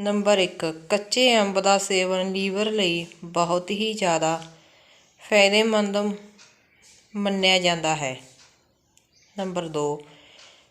Number 1 ਕੱਚੇ ਅੰਬ ਦਾ ਸੇਵਨ liver ਲਈ ਬਹੁਤ ਹੀ ਜ਼ਿਆਦਾ ਫਾਇਦੇਮੰਦ ਮੰਨਿਆ ਜਾਂਦਾ ਹੈ। ਨੰਬਰ 2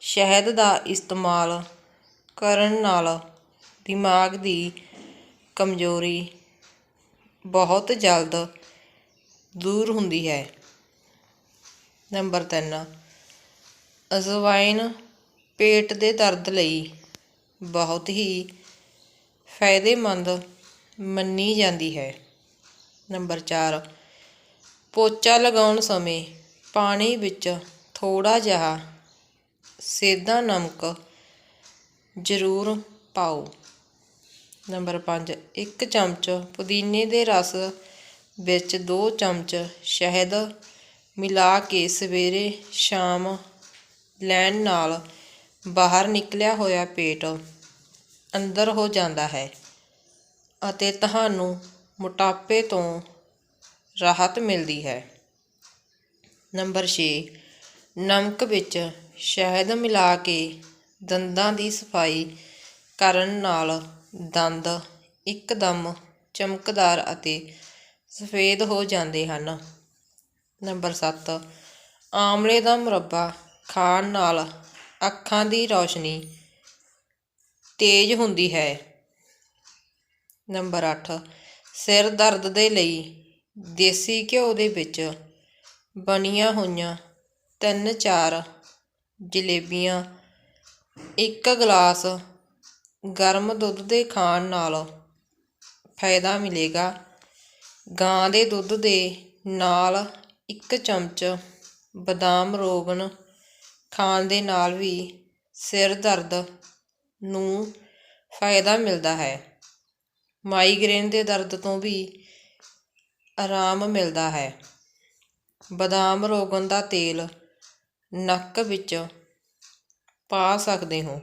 ਸ਼ਹਿਦ ਦਾ ਇਸਤੇਮਾਲ ਕਰਨ ਨਾਲ ਦਿਮਾਗ ਦੀ ਕਮਜ਼ੋਰੀ ਬਹੁਤ ਜਲਦ ਦੂਰ ਹੁੰਦੀ ਹੈ। ਨੰਬਰ 3 ਅਜਵਾਇਨ ਪੇਟ ਦੇ ਦਰਦ ਲਈ ਬਹੁਤ ਹੀ ਫਾਇਦੇਮੰਦ ਮੰਨੀ ਜਾਂਦੀ ਹੈ। ਨੰਬਰ ਚਾਰ, ਪੋਚਾ ਲਗਾਉਣ ਸਮੇਂ ਪਾਣੀ ਵਿੱਚ ਥੋੜ੍ਹਾ ਜਿਹਾ ਸੇਧਾ ਨਮਕ ਜ਼ਰੂਰ ਪਾਓ। ਨੰਬਰ 5 ਇੱਕ ਚਮਚ ਪੁਦੀਨੇ ਦੇ ਰਸ ਵਿੱਚ 2 ਚਮਚ ਸ਼ਹਿਦ ਮਿਲਾ ਕੇ ਸਵੇਰੇ ਸ਼ਾਮ ਲੈਣ ਨਾਲ ਬਾਹਰ ਨਿਕਲਿਆ ਹੋਇਆ ਪੇਟ ਅੰਦਰ ਹੋ ਜਾਂਦਾ ਹੈ ਅਤੇ ਤੁਹਾਨੂੰ ਮੋਟਾਪੇ ਤੋਂ ਰਾਹਤ ਮਿਲਦੀ ਹੈ। ਨੰਬਰ ਛੇ, ਨਮਕ ਵਿੱਚ ਸ਼ਹਿਦ ਮਿਲਾ ਕੇ ਦੰਦਾਂ ਦੀ ਸਫ਼ਾਈ ਕਰਨ ਨਾਲ ਦੰਦ ਇੱਕਦਮ ਚਮਕਦਾਰ ਅਤੇ ਸਫੇਦ ਹੋ ਜਾਂਦੇ ਹਨ। ਨੰਬਰ 7 ਆਮਲੇ ਦਾ ਮੁਰੱਬਾ ਖਾਣ ਨਾਲ ਅੱਖਾਂ ਦੀ ਰੌਸ਼ਨੀ ਤੇਜ਼ ਹੁੰਦੀ ਹੈ। ਨੰਬਰ 8 ਸਿਰ ਦਰਦ ਦੇ ਲਈ ਦੇਸੀ ਘਿਓ ਦੇ ਵਿੱਚ ਬਣੀਆਂ ਹੋਈਆਂ ਤਿੰਨ ਚਾਰ ਜਲੇਬੀਆਂ, ਇੱਕ ਗਲਾਸ ਗਰਮ ਦੁੱਧ ਦੇ ਖਾਣ ਨਾਲ ਫਾਇਦਾ ਮਿਲੇਗਾ। ਗਾਂ ਦੇ ਦੁੱਧ ਦੇ ਨਾਲ ਇੱਕ ਚਮਚ ਬਦਾਮ ਰੋਗਨ ਖਾਣ ਦੇ ਨਾਲ ਵੀ ਸਿਰ ਦਰਦ ਨੂੰ ਫਾਇਦਾ ਮਿਲਦਾ ਹੈ। ਮਾਈਗ੍ਰੇਨ ਦੇ ਦਰਦ ਤੋਂ ਵੀ ਆਰਾਮ ਮਿਲਦਾ ਹੈ। ਬਦਾਮ ਰੋਗਨ ਦਾ ਤੇਲ ਨੱਕ ਵਿੱਚ ਪਾ ਸਕਦੇ ਹੋ।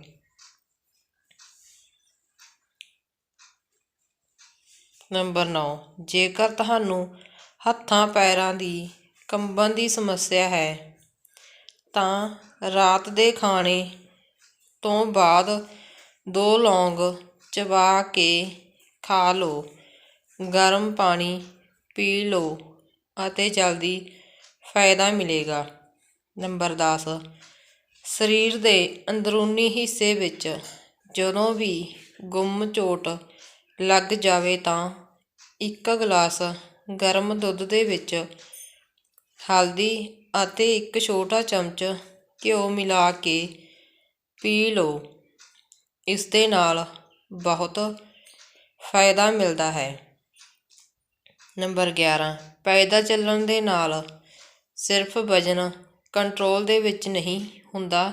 ਨੰਬਰ 9 ਜੇਕਰ ਤੁਹਾਨੂੰ ਹੱਥਾਂ ਪੈਰਾਂ ਦੀ ਕੰਬਣ ਦੀ ਸਮੱਸਿਆ ਹੈ, ਤਾਂ ਰਾਤ ਦੇ ਖਾਣੇ ਤੋਂ ਬਾਅਦ ਦੋ ਲੌਂਗ ਚਬਾ ਕੇ ਖਾ ਲਓ। ਗਰਮ ਪਾਣੀ ਪੀ ਲਓ ਅਤੇ ਜਲਦੀ ਫਾਇਦਾ ਮਿਲੇਗਾ। ਨੰਬਰ 10 ਸਰੀਰ ਦੇ ਅੰਦਰੂਨੀ ਹਿੱਸੇ ਵਿੱਚ ਜਦੋਂ ਵੀ ਗੁੰਮ ਚੋਟ ਲੱਗ ਜਾਵੇ ਤਾਂ ਇੱਕ ਗਲਾਸ ਗਰਮ ਦੁੱਧ ਦੇ ਵਿੱਚ ਹਲਦੀ ਅਤੇ ਇੱਕ ਛੋਟਾ ਚਮਚ ਘਿਓ ਮਿਲਾ ਕੇ ਪੀ ਲਓ। ਇਸ ਦੇ ਨਾਲ ਬਹੁਤ ਫਾਇਦਾ ਮਿਲਦਾ ਹੈ। ਨੰਬਰ 11 ਪੈਦਾ ਚੱਲਣ ਦੇ ਨਾਲ ਸਿਰਫ ਵਜਨ ਕੰਟਰੋਲ ਦੇ ਵਿੱਚ ਨਹੀਂ ਹੁੰਦਾ,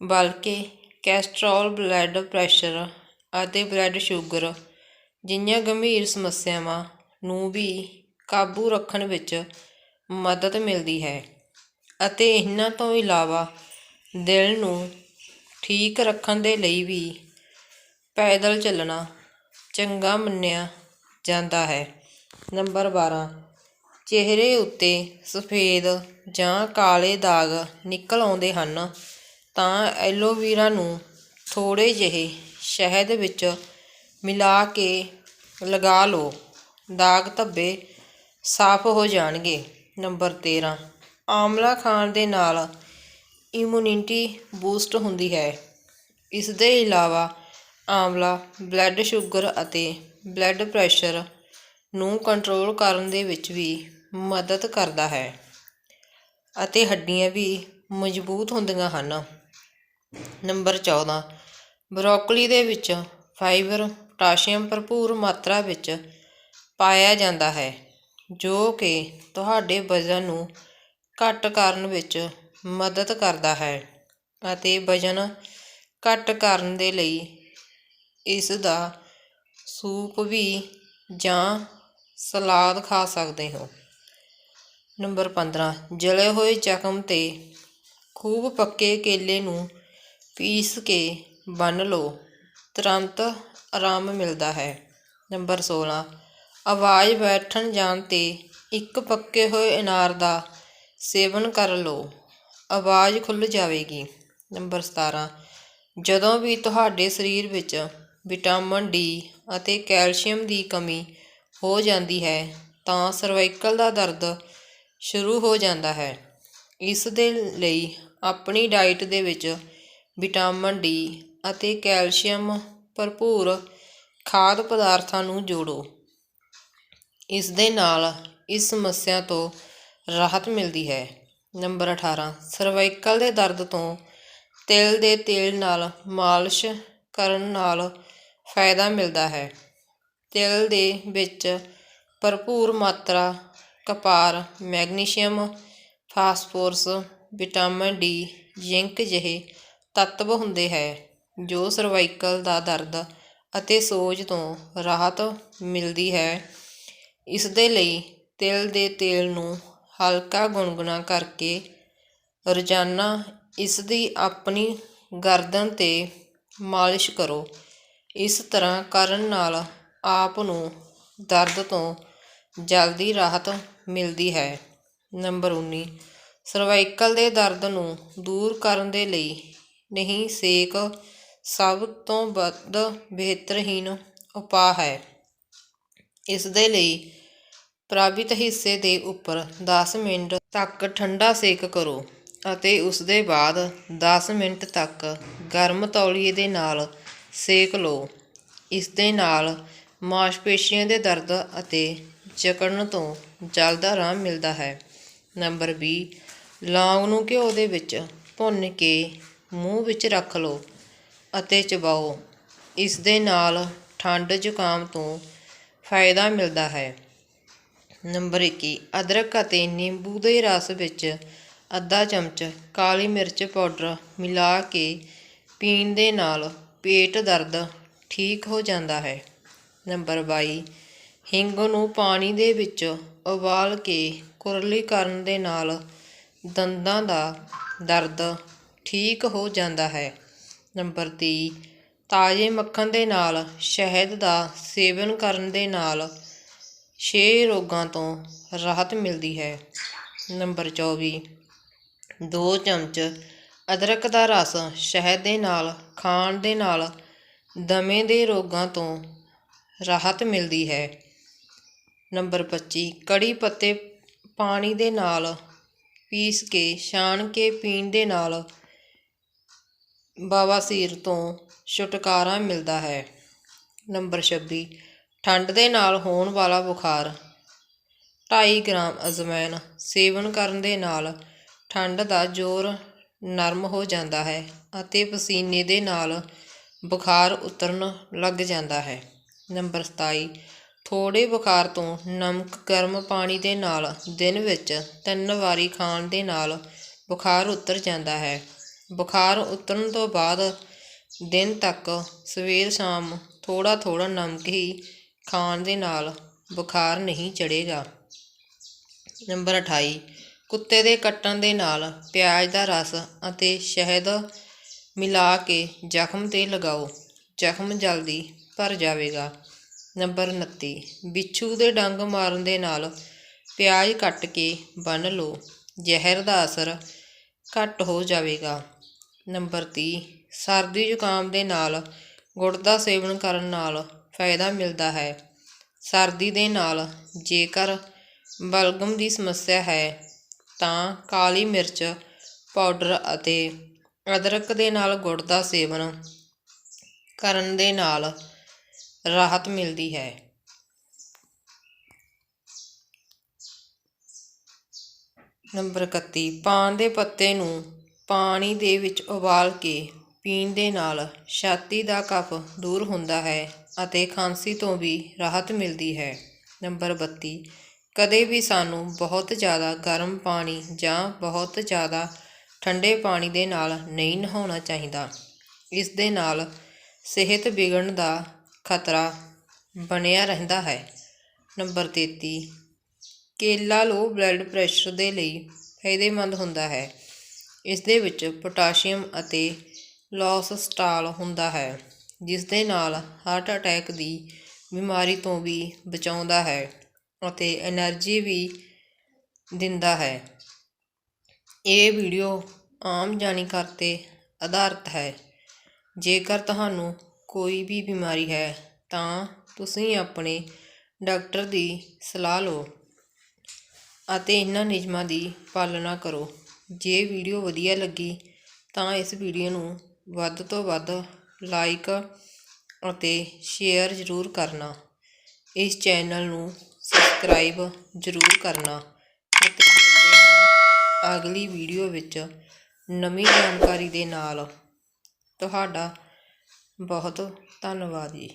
ਬਲਕਿ ਕੈਸਟਰੋਲ ਬਲੱਡ ਪ੍ਰੈਸ਼ਰ ਅਤੇ ਬਲੱਡ ਸ਼ੂਗਰ ਜਿਹੀਆਂ ਗੰਭੀਰ ਸਮੱਸਿਆਵਾਂ ਨੂੰ ਵੀ ਕਾਬੂ ਰੱਖਣ ਵਿੱਚ ਮਦਦ ਮਿਲਦੀ ਹੈ ਅਤੇ ਇਹਨਾਂ ਤੋਂ ਇਲਾਵਾ ਦਿਲ ਨੂੰ ਠੀਕ ਰੱਖਣ ਦੇ ਲਈ ਵੀ ਪੈਦਲ ਚੱਲਣਾ ਚੰਗਾ ਮੰਨਿਆ ਜਾਂਦਾ ਹੈ। ਨੰਬਰ 12 ਚਿਹਰੇ ਉੱਤੇ ਸਫੇਦ ਜਾਂ ਕਾਲੇ ਦਾਗ ਨਿਕਲ ਆਉਂਦੇ ਹਨ ਤਾਂ ਐਲੋਵੀਰਾ ਨੂੰ ਥੋੜੇ ਜਿਹੇ ਸ਼ਹਿਦ ਵਿੱਚ ਮਿਲਾ ਕੇ ਲਗਾ ਲਓ। ਦਾਗ ਧੱਬੇ ਸਾਫ਼ ਹੋ ਜਾਣਗੇ। ਨੰਬਰ 13 ਆਮਲਾ ਖਾਣ ਦੇ ਨਾਲ ਇਮਿਊਨਿਟੀ ਬੂਸਟ ਹੁੰਦੀ ਹੈ। ਇਸ ਦੇ ਇਲਾਵਾ ਆਮਲਾ ਬਲੱਡ ਸ਼ੂਗਰ ਅਤੇ ਬਲੱਡ ਪ੍ਰੈਸ਼ਰ ਨੂੰ ਕੰਟਰੋਲ ਕਰਨ ਦੇ ਵਿੱਚ ਵੀ ਮਦਦ ਕਰਦਾ ਹੈ ਅਤੇ ਹੱਡੀਆਂ ਵੀ ਮਜ਼ਬੂਤ ਹੁੰਦੀਆਂ ਹਨ। ਨੰਬਰ 14 ਬਰੋਕਲੀ ਦੇ ਵਿੱਚ ਫਾਈਬਰ ਪੋਟਾਸ਼ੀਅਮ ਭਰਪੂਰ ਮਾਤਰਾ ਵਿੱਚ ਪਾਇਆ ਜਾਂਦਾ ਹੈ, ਜੋ ਕਿ ਤੁਹਾਡੇ ਵਜ਼ਨ ਨੂੰ ਘੱਟ ਕਰਨ ਵਿੱਚ ਮਦਦ ਕਰਦਾ ਹੈ ਅਤੇ ਵਜ਼ਨ ਘੱਟ ਕਰਨ ਦੇ ਲਈ ਇਸ ਦਾ ਸੂਪ ਵੀ ਜਾਂ ਸਲਾਦ ਖਾ ਸਕਦੇ ਹੋ। ਨੰਬਰ 15 ਜਲੇ ਹੋਏ ਜ਼ਖਮ ਤੇ ਖੂਬ ਪੱਕੇ ਕੇਲੇ ਨੂੰ ਪੀਸ ਕੇ ਬੰਨ ਲਓ, ਤੁਰੰਤ ਆਰਾਮ ਮਿਲਦਾ ਹੈ। ਨੰਬਰ 16 ਆਵਾਜ਼ ਬੈਠਣ ਜਾਣ ਤੇ ਇੱਕ ਪੱਕੇ ਹੋਏ ਅਨਾਰ ਦਾ ਸੇਵਨ ਕਰ ਲਓ। ਆਵਾਜ਼ ਖੁੱਲ੍ਹ ਜਾਵੇਗੀ। ਨੰਬਰ 17 ਜਦੋਂ ਵੀ ਤੁਹਾਡੇ ਸਰੀਰ ਵਿੱਚ ਵਿਟਾਮਿਨ ਡੀ ਅਤੇ ਕੈਲਸ਼ੀਅਮ ਦੀ ਕਮੀ ਹੋ ਜਾਂਦੀ ਹੈ, ਤਾਂ ਸਰਵਾਈਕਲ ਦਾ ਦਰਦ ਸ਼ੁਰੂ ਹੋ ਜਾਂਦਾ ਹੈ। ਇਸ ਦੇ ਲਈ ਆਪਣੀ ਡਾਈਟ ਦੇ ਵਿੱਚ ਵਿਟਾਮਿਨ ਡੀ ਅਤੇ ਕੈਲਸ਼ੀਅਮ ਭਰਪੂਰ ਖਾਦ ਪਦਾਰਥਾਂ ਨੂੰ ਜੋੜੋ। ਇਸ ਦੇ ਨਾਲ ਇਸ ਸਮੱਸਿਆ ਤੋਂ ਰਾਹਤ ਮਿਲਦੀ ਹੈ। ਨੰਬਰ 18 ਸਰਵਾਈਕਲ ਦੇ ਦਰਦ ਤੋਂ ਤਿਲ ਦੇ ਤੇਲ ਨਾਲ ਮਾਲਿਸ਼ ਕਰਨ ਨਾਲ ਫਾਇਦਾ ਮਿਲਦਾ ਹੈ। ਤਿਲ ਦੇ ਵਿੱਚ ਭਰਪੂਰ ਮਾਤਰਾ, copper, magnesium, phosphorus, vitamin D, zinc ਜਿਹੇ ਤੱਤਵ ਹੁੰਦੇ ਹੈ, ਜੋ ਸਰਵਾਈਕਲ ਦਾ ਦਰਦ ਅਤੇ ਸੋਜ ਤੋਂ ਰਾਹਤ ਮਿਲਦੀ ਹੈ। ਇਸ ਦੇ ਲਈ ਤਿਲ ਦੇ ਤੇਲ ਨੂੰ ਹਲਕਾ ਗੁਣਗੁਣਾ ਕਰਕੇ ਰੋਜ਼ਾਨਾ ਇਸ ਦੀ ਆਪਣੀ ਗਰਦਨ ਤੇ ਮਾਲਿਸ਼ ਕਰੋ। ਇਸ ਤਰ੍ਹਾਂ ਕਰਨ ਨਾਲ ਆਪ ਨੂੰ ਦਰਦ ਤੋਂ ਜਲਦੀ ਰਾਹਤ ਮਿਲਦੀ ਹੈ। ਨੰਬਰ 19 ਸਰਵਾਈਕਲ ਦੇ ਦਰਦ ਨੂੰ ਦੂਰ ਕਰਨ ਦੇ ਲਈ ਨਹੀਂ, ਸੇਕ ਸਭ ਤੋਂ ਵੱਧ ਬਿਹਤਰਹੀਨ ਉਪਾਅ ਹੈ। ਇਸ ਦੇ ਲਈ ਪ੍ਰਭਾਵਿਤ ਹਿੱਸੇ ਦੇ ਉੱਪਰ 10 ਮਿੰਟ ਤੱਕ ਠੰਡਾ ਸੇਕ ਕਰੋ ਅਤੇ ਉਸ ਦੇ ਬਾਅਦ 10 ਮਿੰਟ ਤੱਕ ਗਰਮ ਤੌਲੀਏ ਦੇ ਨਾਲ ਸੇਕ ਲਓ। ਇਸ ਦੇ ਨਾਲ ਮਾਸਪੇਸ਼ੀਆਂ ਦੇ ਦਰਦ ਅਤੇ ਜਕੜਨ ਤੋਂ ਜਲਦ ਆਰਾਮ ਮਿਲਦਾ ਹੈ। ਨੰਬਰ 20 ਲੌਂਗ ਨੂੰ ਘਿਓ ਦੇ ਵਿੱਚ ਭੁੰਨ ਕੇ ਮੂੰਹ ਵਿੱਚ ਰੱਖ ਲਓ ਅਤੇ ਚਬਾਓ। ਇਸ ਦੇ ਨਾਲ ਠੰਡ ਜ਼ੁਕਾਮ ਤੋਂ ਫਾਇਦਾ ਮਿਲਦਾ ਹੈ। ਨੰਬਰ 21 ਅਦਰਕ ਅਤੇ ਨਿੰਬੂ ਦੇ ਰਸ ਵਿੱਚ ਅੱਧਾ ਚਮਚ ਕਾਲੀ ਮਿਰਚ ਪਾਊਡਰ ਮਿਲਾ ਕੇ ਪੀਣ ਦੇ ਨਾਲ ਪੇਟ ਦਰਦ ਠੀਕ ਹੋ ਜਾਂਦਾ ਹੈ। ਨੰਬਰ 22 ਹਿੰਗ ਨੂੰ ਪਾਣੀ ਦੇ ਵਿੱਚ ਉਬਾਲ ਕੇ ਕੁਰਲੀ ਕਰਨ ਦੇ ਨਾਲ ਦੰਦਾਂ ਦਾ ਦਰਦ ਠੀਕ ਹੋ ਜਾਂਦਾ ਹੈ। ਨੰਬਰ 30 ਤਾਜ਼ੇ ਮੱਖਣ ਦੇ ਨਾਲ ਸ਼ਹਿਦ ਦਾ ਸੇਵਨ ਕਰਨ ਦੇ ਨਾਲ ਛੇ ਰੋਗਾਂ ਤੋਂ ਰਾਹਤ ਮਿਲਦੀ ਹੈ। ਨੰਬਰ 24 ਦੋ ਚਮਚ ਅਦਰਕ ਦਾ ਰਸ ਸ਼ਹਿਦ ਦੇ ਨਾਲ, ਖਾਣ ਦੇ ਨਾਲ ਦਮੇ ਦੇ ਰੋਗਾਂ ਤੋਂ ਰਾਹਤ ਮਿਲਦੀ ਹੈ। ਨੰਬਰ 25 ਕੜੀ ਪੱਤੇ ਪਾਣੀ ਦੇ ਨਾਲ ਪੀਸ ਕੇ, ਛਾਣ ਕੇ ਪੀਣ ਦੇ ਨਾਲ ਬਵਾਸੀਰ ਤੋਂ ਛੁਟਕਾਰਾ ਮਿਲਦਾ ਹੈ। ਨੰਬਰ 26 ਠੰਡ ਦੇ ਨਾਲ ਹੋਣ ਵਾਲਾ ਬੁਖਾਰ। 2.5 ਗ੍ਰਾਮ ਅਜਵਾਇਣ ਸੇਵਨ ਕਰਨ ਦੇ ਨਾਲ ਠੰਡ ਦਾ ਜ਼ੋਰ ਨਰਮ ਹੋ ਜਾਂਦਾ ਹੈ ਅਤੇ ਪਸੀਨੇ ਦੇ ਨਾਲ ਬੁਖਾਰ ਉਤਰਨ ਲੱਗ ਜਾਂਦਾ ਹੈ। ਨੰਬਰ 27 ਥੋੜੇ ਬੁਖਾਰ ਤੋਂ ਨਮਕ ਗਰਮ ਪਾਣੀ ਦੇ ਨਾਲ ਦਿਨ ਵਿੱਚ ਤਿੰਨ ਵਾਰੀ ਖਾਣ ਦੇ ਨਾਲ ਬੁਖਾਰ ਉਤਰ ਜਾਂਦਾ ਹੈ। ਬੁਖਾਰ ਉਤਰਨ ਤੋਂ ਬਾਅਦ ਦਿਨ ਤੱਕ ਸਵੇਰ ਸ਼ਾਮ ਥੋੜਾ ਥੋੜਾ ਨਮਕ ਹੀ ਖਾਣ ਦੇ ਨਾਲ ਬੁਖਾਰ ਨਹੀਂ ਚੜ੍ਹੇਗਾ। ਨੰਬਰ 28 ਕੁੱਤੇ ਦੇ ਕੱਟਣ ਦੇ ਨਾਲ ਪਿਆਜ਼ ਦਾ ਰਸ ਅਤੇ ਸ਼ਹਿਦ ਮਿਲਾ ਕੇ ਜ਼ਖਮ ਤੇ ਲਗਾਓ। ਜ਼ਖਮ ਜਲਦੀ ਭਰ ਜਾਵੇਗਾ। ਨੰਬਰ 29 ਬਿੱਛੂ ਦੇ ਡੰਗ ਮਾਰਨ ਦੇ ਨਾਲ ਪਿਆਜ਼ ਕੱਟ ਕੇ ਬੰਨ ਲਓ। ਜ਼ਹਿਰ ਦਾ ਅਸਰ ਘੱਟ ਹੋ ਜਾਵੇਗਾ। ਨੰਬਰ 30 ਸਰਦੀ ਜ਼ੁਕਾਮ ਦੇ ਨਾਲ ਗੁੜ ਦਾ ਸੇਵਨ ਕਰਨ ਨਾਲ ਫਾਇਦਾ ਮਿਲਦਾ ਹੈ। ਸਰਦੀ ਦੇ ਨਾਲ ਜੇਕਰ ਬਲਗਮ ਦੀ ਸਮੱਸਿਆ ਹੈ, ਤਾਂ ਕਾਲੀ ਮਿਰਚ, ਪਾਊਡਰ ਅਤੇ ਅਦਰਕ ਦੇ ਨਾਲ ਗੁੜ ਦਾ ਸੇਵਨ ਕਰਨ ਦੇ ਨਾਲ ਰਾਹਤ ਮਿਲਦੀ ਹੈ। ਨੰਬਰ 31 ਪਾਨ ਦੇ ਪੱਤੇ ਨੂੰ ਪਾਣੀ ਦੇ ਵਿੱਚ ਉਬਾਲ ਕੇ ਪੀਣ ਦੇ ਨਾਲ ਛਾਤੀ ਦਾ ਕਫ ਦੂਰ ਹੁੰਦਾ ਹੈ ਅਤੇ ਖਾਂਸੀ ਤੋਂ ਵੀ ਰਾਹਤ ਮਿਲਦੀ ਹੈ। ਨੰਬਰ 32 ਕਦੇ ਵੀ ਸਾਨੂੰ ਬਹੁਤ ਜ਼ਿਆਦਾ ਗਰਮ ਪਾਣੀ ਜਾਂ ਬਹੁਤ ਜ਼ਿਆਦਾ ਠੰਡੇ ਪਾਣੀ ਦੇ ਨਾਲ ਨਹੀਂ ਨਹਾਉਣਾ ਚਾਹੀਦਾ। ਇਸ ਦੇ ਨਾਲ ਸਿਹਤ ਵਿਗੜਨ ਦਾ ਖਤਰਾ ਬਣਿਆ ਰਹਿੰਦਾ ਹੈ। ਨੰਬਰ 33 ਕੇਲਾ ਲੋ ਬਲੱਡ ਪ੍ਰੈਸ਼ਰ ਦੇ ਲਈ ਫਾਇਦੇਮੰਦ ਹੁੰਦਾ ਹੈ। ਇਸ ਦੇ ਵਿੱਚ ਪੋਟਾਸ਼ੀਅਮ ਅਤੇ ਲੌਸ ਸਟਾਲ ਹੁੰਦਾ ਹੈ, ਜਿਸ ਦੇ ਨਾਲ ਹਾਰਟ ਅਟੈਕ ਦੀ ਬਿਮਾਰੀ ਤੋਂ ਵੀ ਬਚਾਉਂਦਾ ਹੈ ਅਤੇ ਐਨਰਜੀ ਵੀ ਦਿੰਦਾ ਹੈ। ਇਹ ਵੀਡੀਓ ਆਮ ਜਾਣਕਾਰੀ 'ਤੇ ਆਧਾਰਿਤ ਹੈ। ਜੇਕਰ ਤੁਹਾਨੂੰ ਕੋਈ ਵੀ ਬਿਮਾਰੀ ਹੈ, ਤਾਂ ਤੁਸੀਂ ਆਪਣੇ ਡਾਕਟਰ ਦੀ ਸਲਾਹ ਲਓ ਅਤੇ ਇਹਨਾਂ ਨਿਯਮਾਂ ਦੀ ਪਾਲਣਾ ਕਰੋ। ਜੇ ਵੀਡੀਓ ਵਧੀਆ ਲੱਗੀ, ਤਾਂ ਇਸ ਵੀਡੀਓ ਨੂੰ ਵੱਧ ਤੋਂ ਵੱਧ ਲਾਈਕ ਅਤੇ ਸ਼ੇਅਰ ਜ਼ਰੂਰ ਕਰਨਾ। ਇਸ ਚੈਨਲ ਨੂੰ ਸਬਸਕ੍ਰਾਈਬ ਜ਼ਰੂਰ ਕਰਨਾ ਅਤੇ ਮਿਲਦੇ ਹਾਂ ਅਗਲੀ ਵੀਡੀਓ ਵਿੱਚ ਨਵੀਂ ਜਾਣਕਾਰੀ ਦੇ ਨਾਲ। ਤੁਹਾਡਾ ਬਹੁਤ ਧੰਨਵਾਦ ਜੀ।